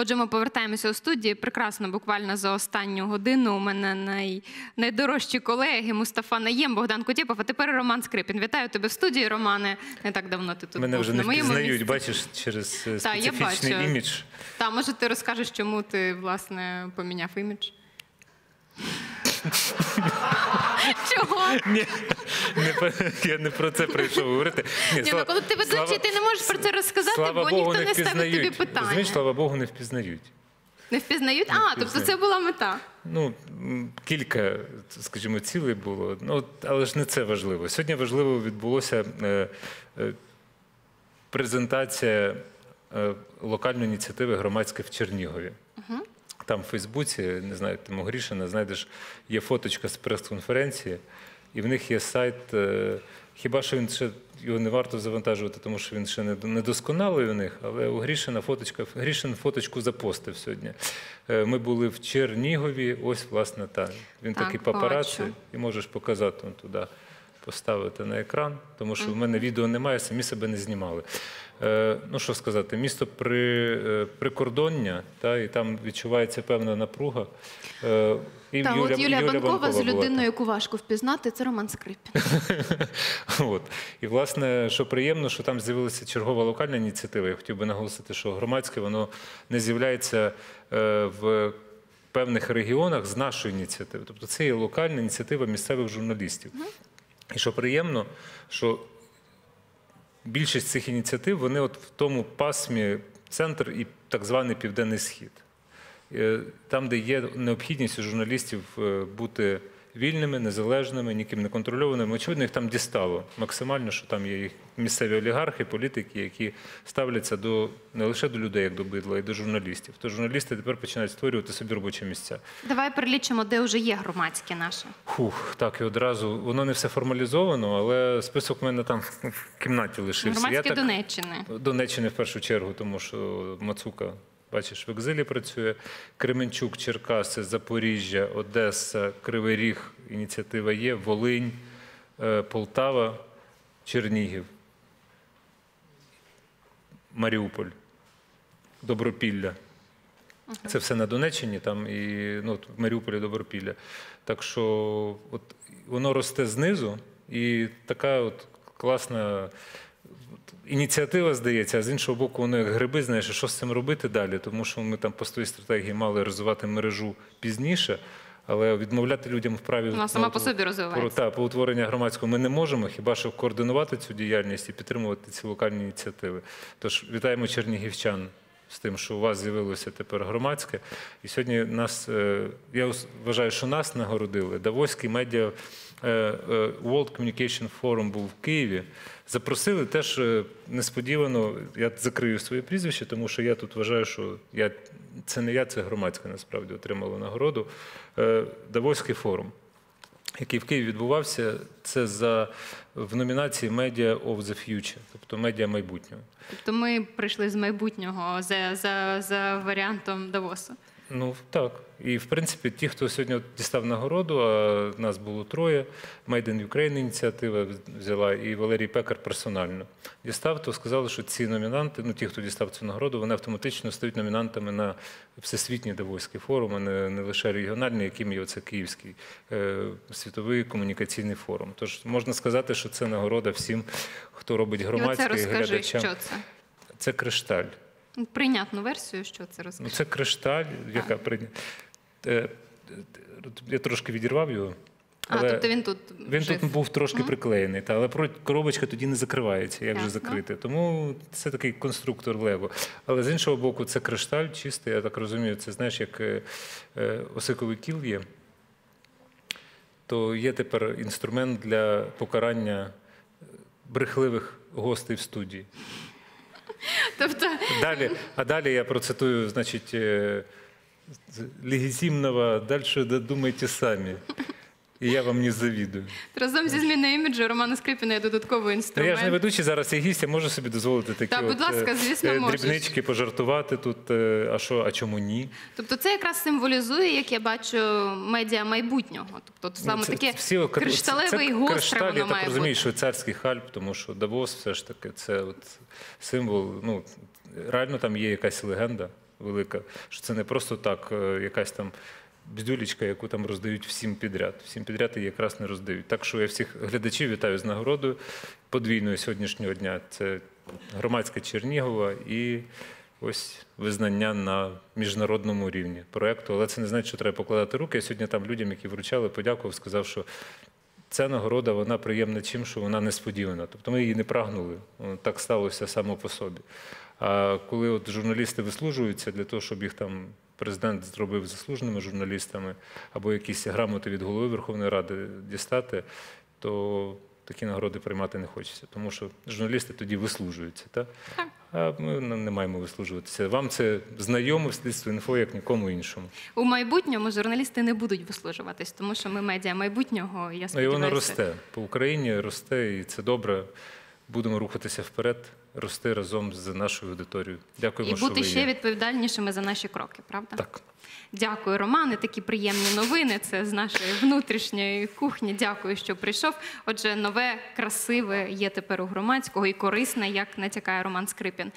Отже, ми повертаємося у студії. Прекрасно, буквально за останню годину. У мене най... найдорожчі колеги Мустафа Наєм, Богдан Кутєпов, а тепер Роман Скрипін. Вітаю тебе в студії, Романе. Не так давно ти тут Мене був вже не впізнають, бачиш, через е, Та, я бачу. імідж. Та, може, ти розкажеш, чому ти власне поміняв імідж? Чого? Ні, не, я не про це прийшов говорити. Ні, Ні, ну слава- коли ти ведучий, ти не можеш про це розказати, слава бо Богу, ніхто не не ставить тобі впізнають. питання. Розумієш, слава Богу, не впізнають. Не впізнають? А, тобто це була мета. Ну, м, кілька, скажімо, цілей було. Ну, от, але ж не це важливо. Сьогодні важливо відбулося е, е, презентація е, локальної ініціативи громадське в Чернігові. Там в Фейсбуці, не знаю, Тимо Грішина, знайдеш, є фоточка з прес-конференції, і в них є сайт. е, Хіба що він ще його не варто завантажувати, тому що він ще не недосконалий у них, але у Грішина фоточка, Грішин фоточку запостив сьогодні. Е, Ми були в Чернігові, ось, власне, та. Він Так, такий папараці, і можеш показати он туди, поставити на екран, тому що в мене відео немає, самі себе не знімали. Е, ну що сказати, місто при, е, прикордоння, та, і там відчувається певна напруга. Е, і Та от Юлія Банкова з людиною, там. яку важко впізнати, це Роман Скрипін. От. І власне, що приємно, що там з'явилася чергова локальна ініціатива. Я хотів би наголосити, що громадське воно не з'являється в певних регіонах з нашої ініціативи. Тобто це є локальна ініціатива місцевих журналістів. І що приємно, що більшість цих ініціатив вони от в тому пасмі центр і так званий південний схід. Е, Там, де є необхідність журналістів е, бути вільними, незалежними, ніким не контрольованими. Очевидно, їх там дістало максимально, що там є їх місцеві олігархи, політики, які ставляться до не лише до людей, як до бидла, і до журналістів. То журналісти тепер починають створювати собі робочі місця. Давай перелічимо, де вже є громадське наше. Фух, так і одразу воно не все формалізовано, але список в мене там в кімнаті лишився. Громадське так... Донеччини. Донеччини в першу чергу, тому що Мацука, бачиш, в екзилі працює. Кременчук, Черкаси, Запоріжжя, Одеса, Кривий Ріг, ініціатива є, Волинь, е, Полтава, Чернігів, Маріуполь, Добропілля. Це все на Донеччині, там і ну, в Маріуполі Добропілля. Так що от, воно росте знизу, і така от класна ініціатива, здається, а з іншого боку, воно як гриби, знаєш, що з цим робити далі, тому що ми там по своїй стратегії мали розвивати мережу пізніше, але відмовляти людям в праві Вона сама ну, по собі розвивається. Та, по утворення громадського ми не можемо, хіба що координувати цю діяльність і підтримувати ці локальні ініціативи. Тож вітаємо чернігівчан з тим, що у вас з'явилося тепер громадське. І сьогодні нас, е, я вважаю, що нас нагородили. Давоський медіа е, е, World Communication Forum був в Києві. Запросили теж несподівано. Я закрию своє прізвище, тому що я тут вважаю, що я це не я, це громадське насправді отримало нагороду. Давоський форум який в Києві відбувався, це за в номінації Media of the Future, тобто медіа майбутнього. Тобто ми прийшли з майбутнього за, за, за варіантом Давосу. Ну так. І в принципі, ті, хто сьогодні дістав нагороду, а нас було троє. Made in Ukraine ініціатива взяла, і Валерій Пекар персонально дістав, то сказали, що ці номінанти, ну ті, хто дістав цю нагороду, вони автоматично стають номінантами на всесвітній Давоський форум, а не, не лише регіональний, яким є оце Київський е, світовий комунікаційний форум. Тож можна сказати, що це нагорода всім, хто робить громадське і розкажи, глядачам. що це. Це кришталь. Прийнятну версію, що це Ну, розкажи. це кришталь, яка прийняла. Я трошки відірвав його. А, тобто він тут він жив. тут був трошки приклеєний, та, але коробочка тоді не закривається, як же Ясно. закрити. Тому це такий конструктор Лего. Але з іншого боку, це кришталь чистий, я так розумію, це знаєш, як е, е, осиковий кіл є. То є тепер інструмент для покарання брехливих гостей в студії. Тобто, Далі, а далі я процитую, значить, е, легітимного, далі додумайте самі. І я вам не завідую. разом зі зміною іміджу Романа Скрипіна є додатковий Ну, інструмент. я ж не ведучий зараз, я гість, я можу собі дозволити такі Та, будь ласка, е, звісно, е, можеш. дрібнички пожартувати тут. е, А що, а чому ні? Тобто це якраз символізує, як я бачу, медіа майбутнього. Тобто саме Ну, Це- таке всі от- кришталеве і це гостре кришталь, воно я так має розумію, бути. швейцарський хальп, тому що Давос все ж таки це от символ. Ну, реально там є якась легенда. велика, що це не просто так, е, якась там бздюлічка, яку там роздають всім підряд. Всім підряд її якраз не роздають. Так що я всіх глядачів вітаю з нагородою подвійною сьогоднішнього дня. Це громадська Чернігова і ось визнання на міжнародному рівні проекту. Але це не значить, що треба покладати руки. Я сьогодні там людям, які вручали, подякував, сказав, що ця нагорода вона приємна чим, що вона несподівана. Тобто ми її не прагнули. Так сталося само по собі. А коли от журналісти вислужуються для того, щоб їх там президент зробив заслуженими журналістами або якісь грамоти від голови Верховної Ради дістати, то такі нагороди приймати не хочеться, тому що журналісти тоді вислужуються. Так? А ми не маємо вислужуватися. Вам це знайоме в слідстві інфо, як нікому іншому. У майбутньому журналісти не будуть вислужуватись, тому що ми медіа майбутнього. Я Ну, і воно росте. По Україні росте, і це добре. Будемо рухатися вперед, рости разом з нашою аудиторією. Дякуємо, і що бути ви ще є. відповідальнішими за наші кроки, правда? Так. Дякую, Романе. Такі приємні новини. Це з нашої внутрішньої кухні. Дякую, що прийшов. Отже, нове, красиве є тепер у громадського і корисне, як натякає Роман Скрипін.